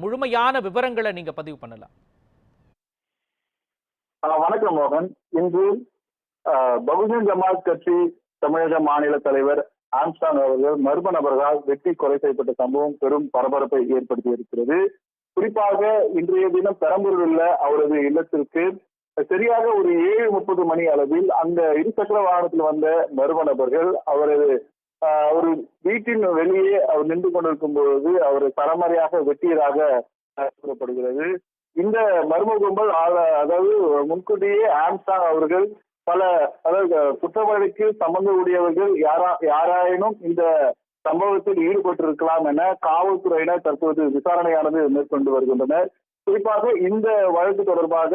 முழுமையான விவரங்களை நீங்க பதிவு பண்ணலாம். ஆஹ் வணக்கம் மோகன். இன்று ஆஹ் பகுஜன் ஜமாத் கட்சி தமிழக மாநில தலைவர் ஆம்ஸ்டாங் அவர்கள் மர்ம நபர்களால் வெட்டி கொலை செய்யப்பட்ட சம்பவம் பெரும் பரபரப்பை ஏற்படுத்தி இருக்கிறது. குறிப்பாக இன்றைய தினம் பெரம்பூரில் உள்ள அவரது இல்லத்திற்கு சரியாக ஒரு ஏழு முப்பது மணி அளவில் அந்த இருசக்கர வாகனத்தில் வந்த மர்ம நபர்கள் அவரது ஒரு வீட்டின் வெளியே அவர் நின்று கொண்டிருக்கும் பொழுது அவரை சரமாரியாக வெட்டியதாக கூறப்படுகிறது. இந்த மர்ம கும்பல் அதாவது முன்கூட்டியே ஆம்ஸ்டாங் அவர்கள் பல அதாவது குற்றவாளிக்கு சம்பந்த சம்பந்தமுடையவர்கள் யாரா யாராயினும் இந்த சம்பவத்தில் ஈடுபட்டிருக்கலாம் என காவல்துறையினர் தற்போது விசாரணையானது மேற்கொண்டு வருகின்றனர். குறிப்பாக இந்த வழக்கு தொடர்பாக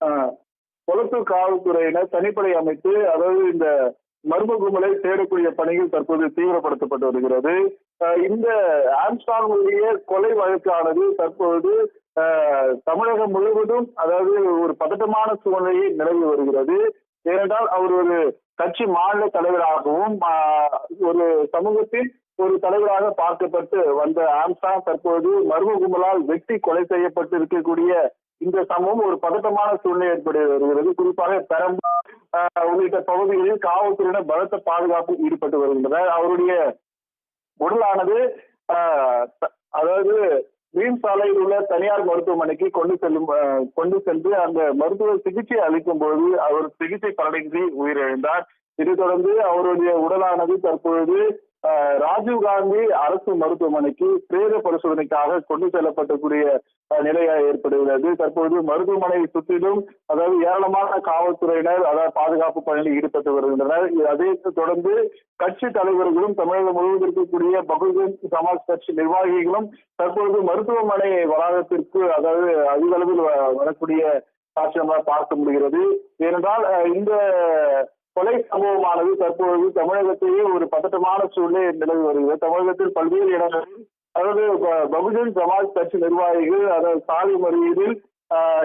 ஆஹ், கொளத்தூர் காவல்துறையினர் தனிப்படை அமைத்து அதாவது இந்த மர்ம கும்பலை தேடக்கூடிய பணிகள் தற்போது தீவிரப்படுத்தப்பட்டு வருகிறது. இந்த ஆம்ஸ்டாங்குடைய கொலை வழக்கானது தற்போது தமிழகம் முழுவதும் அதாவது ஒரு பதட்டமான சூழ்நிலையை நிலவி வருகிறது. ஏனென்றால் அவர் ஒரு கட்சி மாநில தலைவராகவும் ஒரு சமூகத்தின் ஒரு தலைவராக பார்க்கப்பட்டு வந்த ஆம்ஸ்டாங் தற்போது மர்ம கும்பலால் வெட்டி கொலை செய்யப்பட்டு இருக்கக்கூடிய இந்த சம்பவம் ஒரு பதட்டமான சூழ்நிலை ஏற்பட்டு வருகிறது. குறிப்பாக பெரம்பூர் ஆஹ், உள்ளிட்ட பகுதிகளில் காவல்துறையினர் பலத்த பாதுகாப்பில் ஈடுபட்டு வருகின்றனர். அவருடைய உடலானது ஆஹ், அதாவது மீன் சாலையில் உள்ள தனியார் மருத்துவமனைக்கு கொண்டு செல்லும் கொண்டு சென்று அந்த மருத்துவ சிகிச்சை அளிக்கும் போது அவர் சிகிச்சை பலனின்றி உயிரிழந்தார். இதைத் தொடர்ந்து அவருடைய உடலானது தற்பொழுது ராஜீவ் காந்தி அரசு மருத்துவமனைக்கு பிரேத பரிசோதனைக்காக கொண்டு செல்லப்படக்கூடிய ஆஹ், ஏற்படுகிறது. தற்போது மருத்துவமனையை சுற்றிலும் அதாவது ஏராளமான காவல்துறையினர் அதாவது பாதுகாப்பு பணியில் ஈடுபட்டு வருகின்றனர். அதை தொடர்ந்து கட்சி தலைவர்களும் தமிழகம் முழுவதும் இருக்கக்கூடிய பகுஜன் சமாஜ் கட்சி நிர்வாகிகளும் தற்பொழுது மருத்துவமனை வளாகத்திற்கு அதாவது அதிக அளவில் வ- வரக்கூடிய காட்சி பார்க்க முடிகிறது. ஏனென்றால் இந்த கொலை சம்பவமானது தற்பொழுது தமிழகத்திலேயே ஒரு பதட்டமான சூழ்நிலை நிலவி வருகிறது. தமிழகத்தில் பல்வேறு இடங்களில் அதாவது பகுஜன் சமாஜ் கட்சி நிர்வாகிகள் அதாவது சாலை மறியலில்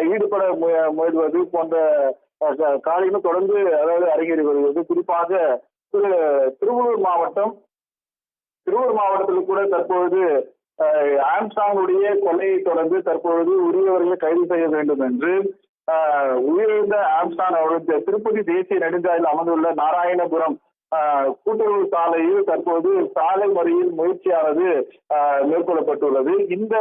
ஈடுபட முய- முயல்வது போன்ற காரியங்கள் தொடர்ந்து அதாவது அரங்கேறி வருகிறது. குறிப்பாக திரு திருவள்ளூர் மாவட்டம் திருவள்ளூர் மாவட்டத்தில் கூட தற்பொழுது ஆம்சாங்குடைய கொலையை தொடர்ந்து தற்பொழுது உரியவர்களை கைது செய்ய வேண்டும் என்று உயிரிழந்த ஆம்ஸ்டாங் அவர்கள் திருப்பதி தேசிய நெடுஞ்சாலையில் அமர்ந்துள்ள நாராயணபுரம் கூட்டுறவு சாலையில் தற்போது சாலை முறையில் முயற்சியானது மேற்கொள்ளப்பட்டுள்ளது. இந்த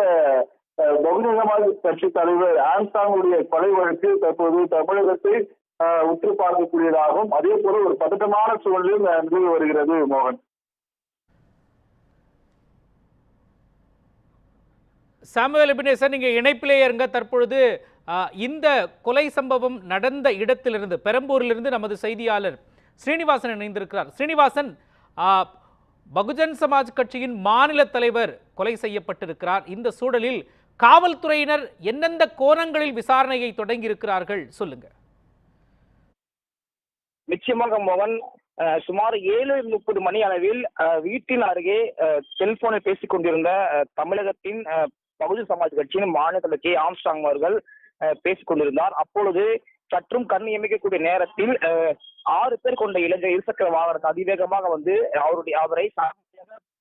அஹ், பகுஜன் சமாஜ் கட்சி தலைவர் ஆம்ஸ்டாங்குடைய கொலை வழக்கு தற்போது தமிழகத்தை உற்று பார்க்கக்கூடியதாகவும் அதே போல ஒரு பதட்டமான சூழலில் நிலவி வருகிறது மோகன். சாமுவேல் எபினேசன் நீங்க இணைப்பிலேயே இருங்க. தற்பொழுது இந்த கொலை சம்பவம் நடந்த இடத்திலிருந்து பெரம்பூரிலிருந்து நமது செய்தியாளர் ஸ்ரீனிவாசன் இணைந்திருக்கிறார். ஸ்ரீனிவாசன் பகுஜன் சமாஜ் கட்சியின் மாநில தலைவர் கொலை செய்யப்பட்டிருக்கிறார். இந்த சூழலில் காவல்துறையினர் எந்தெந்த கோணங்களில் விசாரணையை தொடங்கி இருக்கிறார்கள் சொல்லுங்க. நிச்சயமாக மோகன் சுமார் ஏழு முப்பது மணி அளவில் அஹ், வீட்டின் அருகே செல்போனில் பேசிக் கொண்டிருந்த தமிழகத்தின் பகுஜன் சமாஜ் கட்சியின் மாநில தலைவர் கே. ஆம்ஸ்டாங் அவர்கள் பேசிக் கொண்டிருந்தார். அப்பொழுது சற்றும் கண் இமைக்கக்கூடிய நேரத்தில் ஆறு பேர் கொண்ட இளைஞர் இருசக்கர வாகனத்தை அதிவேகமாக வந்து அவருடைய அவரை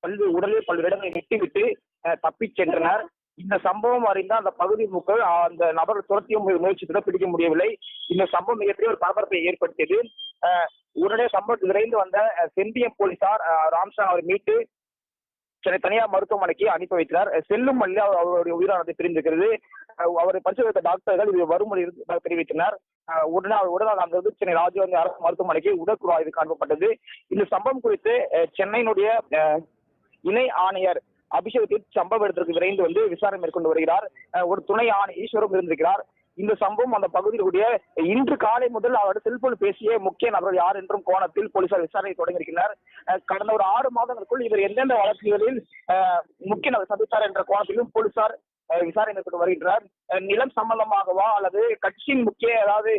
பல்வேறு உடலில் பல்வேறு இடங்களை வெட்டிவிட்டு தப்பி தப்பிச் சென்றனர். இந்த சம்பவம் அறிந்த அந்த பகுதி மக்கள் அந்த நபர் துரத்திய முயற்சித்து பிடிக்க முடியவில்லை. இந்த சம்பவம் மிகப்பெரிய ஒரு பரபரப்பை ஏற்படுத்தியது. உடனே சம்பவத்தில் விரைந்து வந்த செந்தியம் போலீசார் அஹ், அவரை மீட்டு சென்னை தனியார் மருத்துவமனைக்கு அனுப்பி வைத்தனர். செல்லும் வழியில் அவர் அவருடைய உயிரானது பிரிந்திருக்கிறது. அவரை பரிசோதித்த டாக்டர்கள் இது வறுமுறை தெரிவித்தனர். உடனே உடனே அங்கிருந்து சென்னை ராஜீவ்காந்தி அரசு மருத்துவமனைக்கு உடற்குழு அனுப்பப்பட்டது இந்த சம்பவம் குறித்து சென்னையினுடைய இணை ஆணையர் அபிஷேகத்தில் சம்பவ இடத்திற்கு விரைந்து வந்து விசாரணை மேற்கொண்டு வருகிறார். ஒரு துணை ஆணை ஈஸ்வரம் இருந்திருக்கிறார். இந்த சம்பவம் அந்த பகுதியிலுடைய இன்று காலை முதல் அவர் செல்போன் பேசிய முக்கிய நபர் யார் என்றும் கோணத்தில் போலீசார் விசாரணை தொடங்கியிருக்கிறார். கடந்த ஒரு ஆறு மாதங்களுக்குள் இவர் எந்தெந்த வழக்குகளில் முக்கிய நபர் சந்தித்தார் என்ற கோணத்திலும் போலீசார் விசாரணை மேற்கொண்டு வருகின்றார். நிலம் சம்பந்தமாகவா அல்லது கட்சியின் முக்கிய அதாவது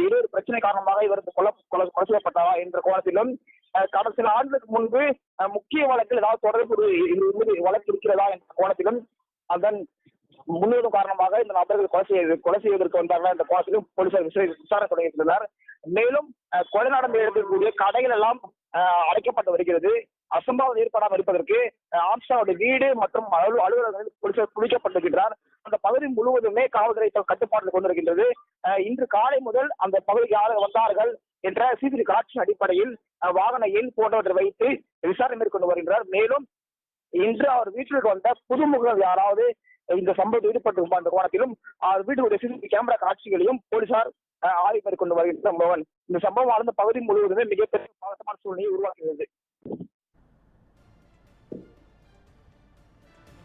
இருவர் பிரச்சனை காரணமாக இவர் கொலை கொலை செய்யப்பட்டாரா என்ற கோணத்திலும் கடந்த சில ஆண்டுகளுக்கு முன்பு அஹ், முக்கிய வழக்கில் ஏதாவது தொடர்பு வழக்கு இருக்கிறதா என்ற கோணத்திலும் அதன் முன்னுரிமை காரணமாக இந்த நபர்கள் கொலை செய்ய கொலை செய்வதற்கு வந்தார்கள் என்ற கோணத்திலும் போலீசார் விசாரணை தொடங்கியிருந்தனர் மேலும் அஹ், கொலை நடந்து இருக்கக்கூடிய கடைகள் எல்லாம் அஹ், அடைக்கப்பட்டு வருகிறது. அசம்பாவிதம் ஏற்படாமல் இருப்பதற்கு அஹ், ஆம்ஸ்டாவுடைய வீடு மற்றும் அலுவலகங்கள் குளிக்கப்பட்டிருக்கின்றார். அந்த பகுதி முழுவதுமே காவல்துறை கட்டுப்பாட்டில் கொண்டிருக்கின்றது. அஹ், இன்று காலை முதல் அந்த பகுதிக்கு யார் வந்தார்கள் என்ற சிசிடிவி காட்சியின் அடிப்படையில் வாகன எண் போன்றவற்றை வைத்து விசாரணை மேற்கொண்டு வருகின்றார். மேலும் இன்று அவர் வீட்டிற்கு வந்த புதுமுகங்கள் யாராவது இந்த சம்பவத்தில் ஈடுபட்டு அந்த கோணத்திலும் அவர் வீட்டுடைய சிசிடிவி கேமரா காட்சிகளையும் போலீசார் ஆய்வு மேற்கொண்டு வருகின்ற மோகன் இந்த சம்பவம் வாழ்ந்த பகுதி முழுவதுமே மிகப்பெரிய பதட்டமான சூழ்நிலையை உருவாக்குகிறது.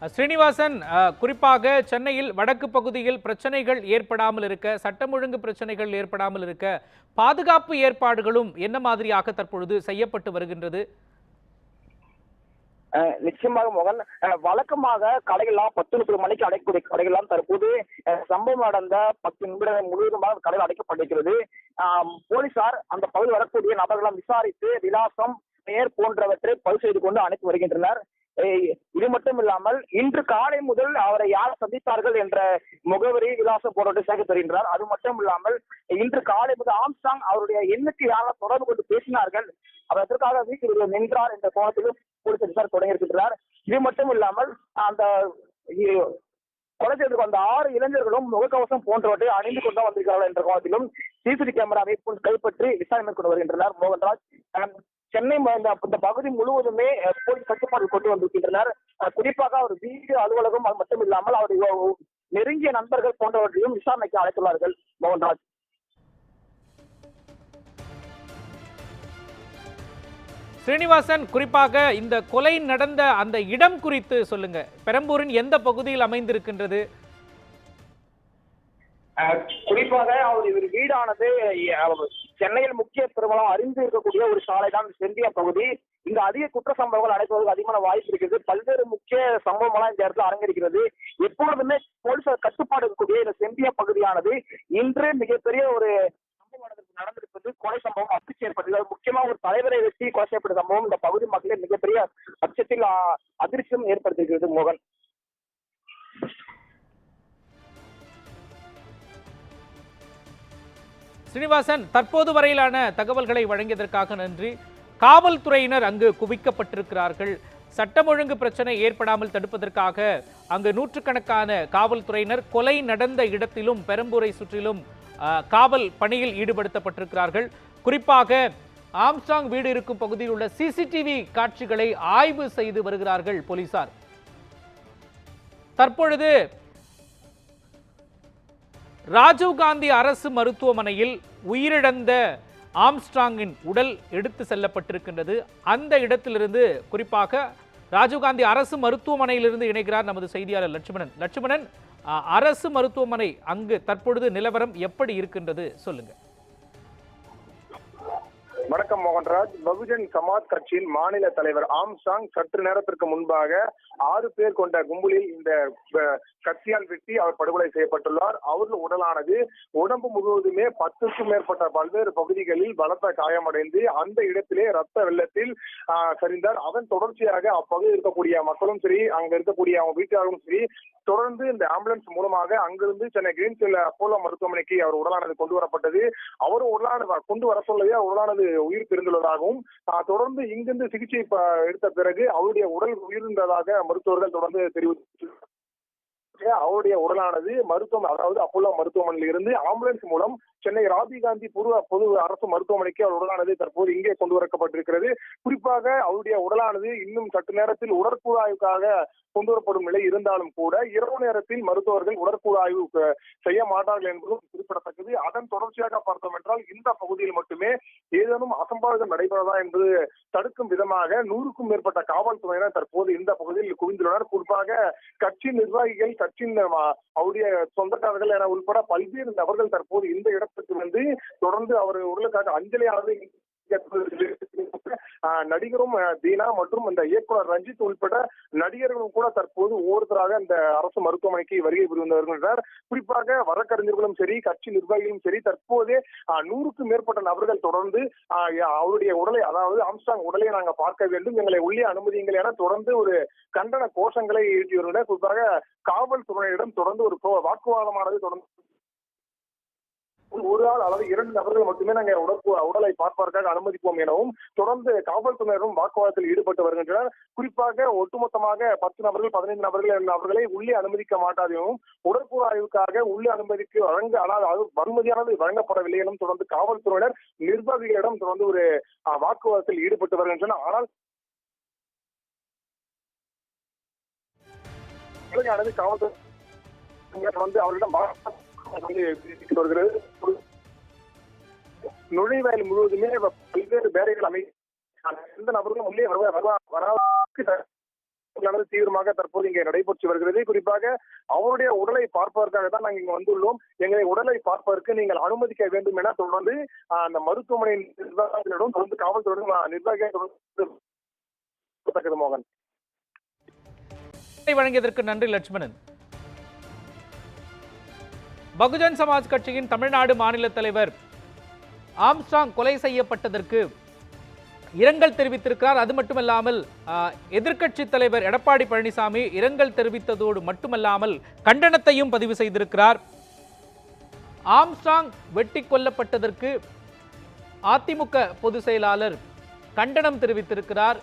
ஸ்ரீனிவாசன் குறிப்பாக சென்னையில் வடக்கு பகுதியில் பிரச்சனைகள் ஏற்படாமல் இருக்க சட்டம் ஒழுங்கு பிரச்சனைகள் ஏற்படாமல் இருக்க பாதுகாப்பு ஏற்பாடுகளும் என்ன மாதிரியாக தற்பொழுது செய்யப்பட்டு வருகின்றது? நிச்சயமாக மோகன் அஹ் வழக்கமாக கடைகள்லாம் பத்து முப்பது மணிக்கு அடைக்கக்கூடிய கடைகள்லாம் தற்போது சம்பவம் நடந்த பத்து நிமிடம் முழுவதுமாக கடைகள் அடைக்கப்படுகிறது போலீசார் அந்த பகுதி வரக்கூடிய நபர்களெல்லாம் விசாரித்து விலாசம் பெயர் போன்றவற்றை பதிவு செய்து கொண்டு அனுப்பி வருகின்றனர். இது மட்டும் இல்லாமல் இன்று காலை முதல் அவரை யார் சந்தித்தார்கள் என்ற முகவரி விலாசம் போன்றவற்றை சேர்க்க வருகின்றனர் அது மட்டும் இல்லாமல் இன்று காலை முதல் ஆம்சாங் அவருடைய எண்ணுக்கு யாரால் தொடர்பு கொண்டு பேசினார்கள். அவர் எதற்காக வீட்டில் நின்றார் என்ற கோணத்திலும் போலீஸ் விசாரணை தொடங்கியிருக்கின்றனர் இது மட்டும் இல்லாமல் அந்த கொலை செய்ததுக்கு அந்த ஆறு இளைஞர்களும் முகக்கவசம் போன்றவற்றை அணிந்து கொண்டு வந்திருக்கிறார்கள் என்ற கோணத்திலும் சிசிடி கேமராவை கைப்பற்றி விசாரணை மேற்கொண்டு வருகின்றனர். மோகன்ராஜ் சென்னை இந்த பகுதி முழுவதுமே போலீஸ் கட்டுப்பாடு கொண்டு வந்திருக்கின்றனர். குறிப்பாக அவர் வீடு அலுவலகம் அது மட்டும் இல்லாமல் அவருடைய ஒ- நெருங்கிய நண்பர்கள் போன்றவற்றையும் விசாரணைக்கு அழைத்துள்ளார்கள் மோகன்ராஜ். ஸ்ரீனிவாசன் குறிப்பாக இந்த கொலை நடந்த அந்த இடம் குறித்து சொல்லுங்க. பெரம்பூரின் எந்த பகுதியில் அமைந்திருக்கின்றது? குறிப்பாக அவர் இவர் வீடானது சென்னையில் முக்கிய பெருமளவு அறிந்து இருக்கக்கூடிய ஒரு சாலை தான் பகுதி. இங்க அதிக குற்ற சம்பவங்கள் நடைபெறுவதற்கு அதிகமான வாய்ப்பு இருக்குது பல்வேறு முக்கிய சம்பவங்களாம் இந்த இடத்துல அரங்கிருக்கிறது எப்பொழுதுமே போலீசார் கட்டுப்பாடு இருக்கக்கூடிய இந்த செந்திய பகுதியானது இன்று மிகப்பெரிய ஒரு நடந்திருப்பது கொலை சம்பவம் அதிர்ச்சி ஏற்பட்டது முக்கியமா ஒரு தலைவரை வெட்டி கொலை செய்யப்பட்ட சம்பவம். இந்த பகுதி மக்களில் மிகப்பெரிய அச்சத்தில் அதிர்ச்சியும் ஏற்படுத்தியிருக்கிறது மோகன். ஸ்ரீனிவாசன் தற்போது வரையிலான தகவல்களை வழங்கியதற்காக நன்றி. காவல்துறையினர் அங்கு குவிக்கப்பட்டிருக்கிறார்கள். சட்டம் ஒழுங்கு பிரச்சனை ஏற்படாமல் தடுப்பதற்காக அங்கு நூற்றுக்கணக்கான காவல்துறையினர் கொலை நடந்த இடத்திலும் பெரம்பூரை சுற்றிலும் காவல் பணியில் ஈடுபடுத்தப்பட்டிருக்கிறார்கள். குறிப்பாக ஆம்ஸ்டாங் வீடு இருக்கும் பகுதியில் உள்ள சிசிடிவி காட்சிகளை ஆய்வு செய்து வருகிறார்கள் போலீசார். தற்பொழுது ராஜீவ்காந்தி அரசு மருத்துவமனையில் உயிரிழந்த ஆம்ஸ்ட்ராங்கின் உடல் எடுத்து செல்லப்பட்டிருக்கின்றது. அந்த இடத்திலிருந்து குறிப்பாக ராஜீவ்காந்தி அரசு மருத்துவமனையிலிருந்து இணைகிறார் நமது செய்தியாளர் லட்சுமணன். லட்சுமணன் அரசு மருத்துவமனை அங்கு தற்பொழுது நிலவரம் எப்படி இருக்கின்றது சொல்லுங்கள் வணக்கம் மோகன்ராஜ். பகுஜன் சமாஜ் கட்சியின் மாநில தலைவர் ஆம்சாங் சற்று நேரத்திற்கு முன்பாக ஆறு பேர் கொண்ட கும்பலில் இந்த கத்தியால் வெட்டி அவர் படுகொலை செய்யப்பட்டுள்ளார். அவர்கள் உடலானது உடம்பு முழுவதுமே பத்துக்கும் மேற்பட்ட பல்வேறு பகுதிகளில் பலத்த காயமடைந்து அந்த இடத்திலே ரத்த வெள்ளத்தில் சரிந்தார். அதன் தொடர்ச்சியாக அப்பகுதியில் இருக்கக்கூடிய மக்களும் சரி அங்க இருக்கக்கூடிய அவங்க வீட்டாரும் சரி தொடர்ந்து இந்த ஆம்புலன்ஸ் மூலமாக அங்கிருந்து சென்னை கிரீன்ஃபீல்ட் அப்போலோ மருத்துவமனைக்கு அவர் உடலானது கொண்டு வரப்பட்டது. அவர் உடலானது கொண்டு வர சொல்லவே அவர் உடலானது உயிர் பிரிந்துள்ளதாகவும் தொடர்ந்து இங்கிருந்து சிகிச்சை எடுத்த பிறகு அவருடைய உடல் உயிர்ந்ததாக மருத்துவர்கள் தொடர்ந்து தெரிவித்து அவருடைய உடலானது மருத்துவம் அதாவது அப்போலோ மருத்துவமனையில் இருந்து ஆம்புலன்ஸ் மூலம் சென்னை ராஜீவ்காந்தி பூர்வ பொது அரசு மருத்துவமனைக்கு அவர் உடலானது தற்போது இங்கே கொண்டு வரப்பட்டிருக்கிறது குறிப்பாக அவருடைய உடலானது இன்னும் சற்று நேரத்தில் உடற்கூறாய்வுக்காக கொண்டு வரப்படும் நிலை இருந்தாலும் கூட இரவு நேரத்தில் மருத்துவர்கள் உடற்கூறாய்வு செய்ய மாட்டார்கள் என்பதும் குறிப்பிடத்தக்கது. அதன் தொடர்ச்சியாக பார்த்தோம் என்றால் இந்த பகுதியில் மட்டுமே ஏதேனும் அசம்பாவிதம் நடைபெறதா என்பது தடுக்கும் விதமாக நூறுக்கும் மேற்பட்ட காவல்துறையினர் தற்போது இந்த பகுதியில் குவிந்துள்ளனர். குறிப்பாக கட்சி நிர்வாகிகள் கட்சியின் அவருடைய சொந்தக்காரர்கள் என உள்பட பல்வேறு நபர்கள் தற்போது இந்த இடத்துக்கு வந்து தொடர்ந்து அவர் உடலுக்காக அஞ்சலியானது நடிகரும் தீனா மற்றும் அந்த இயக்குனர் ரஞ்சித் உள்பட நடிகர்களும் கூட தற்போது ஒவ்வொருத்தராக அந்த அரசு மருத்துவமனைக்கு வருகை புரிந்து வருகின்றனர் குறிப்பாக வழக்கறிஞர்களும் சரி கட்சி நிர்வாகிகளும் சரி தற்போதே நூறுக்கும் மேற்பட்ட நபர்கள் தொடர்ந்து அவருடைய உடலை அதாவது ஆம்ஸ்டாங் உடலை நாங்க பார்க்க வேண்டும். எங்களை உள்ளே அனுமதியுங்கள் என தொடர்ந்து ஒரு கண்டன கோஷங்களை எழுதி வருகின்றனர் குறிப்பாக காவல்துறையிடம் தொடர்ந்து ஒரு வாக்குவாதமானது தொடர்ந்து ஒரு ஆள் அல்லது இரண்டு நபர்கள் மட்டுமே நாங்கள் உடற்பு உடலை பார்ப்பதற்காக அனுமதிப்போம் எனவும் தொடர்ந்து காவல்துறையினரும் வாக்குவாதத்தில் ஈடுபட்டு வருகின்றனர். குறிப்பாக ஒட்டுமொத்தமாக பத்து நபர்கள் பதினைந்து நபர்கள் நபர்களை உள்ளே அனுமதிக்க மாட்டாது எனவும் உடற்புற ஆய்வுக்காக உள்ளே அனுமதிக்கு வழங்க ஆனால் அது அனுமதியானது வழங்கப்படவில்லை எனும் தொடர்ந்து காவல்துறையினர் நிர்வாகிகளிடம் தொடர்ந்து ஒரு வாக்குவாதத்தில் ஈடுபட்டு வருகின்றனர். ஆனால் காவல்துறை தொடர்ந்து அவர்களிடம் வந்து வருகிறது நுழைவாயில் முழுவதுமே பல்வேறு பேரைகள் அமை எந்த நபர்களும் உள்ளே வருவா வருவா- வராது தீவிரமாக தற்போது இங்கே நடைபெற்று வருகிறது. குறிப்பாக அவருடைய உடலை பார்ப்பதற்காக தான் நாங்கள் இங்க வந்துள்ளோம். எங்களை உடலை பார்ப்பதற்கு நீங்கள் அனுமதிக்க வேண்டும் என தொடர்ந்து அந்த மருத்துவமனை நிர்வாகத்தினரும் தொடர்ந்து காவல்துறையினரும் நிர்வாகிகள் தொடர்ந்து மோகன். வழங்கியதற்கு நன்றி லட்சுமணன். பகுஜன் சமாஜ் கட்சியின் தமிழ்நாடு மாநில தலைவர் ஆம்ஸ்டாங் கொலை செய்யப்பட்டதற்கு இரங்கல் தெரிவித்திருக்கிறார். அது மட்டுமல்லாமல் எதிர்க்கட்சி தலைவர் எடப்பாடி பழனிசாமி இரங்கல் தெரிவித்ததோடு மட்டுமல்லாமல் கண்டனத்தையும் பதிவு செய்திருக்கிறார். ஆம்ஸ்டாங் வெட்டி கொல்லப்பட்டதற்கு அதிமுக பொதுச் செயலாளர் கண்டனம் தெரிவித்திருக்கிறார்.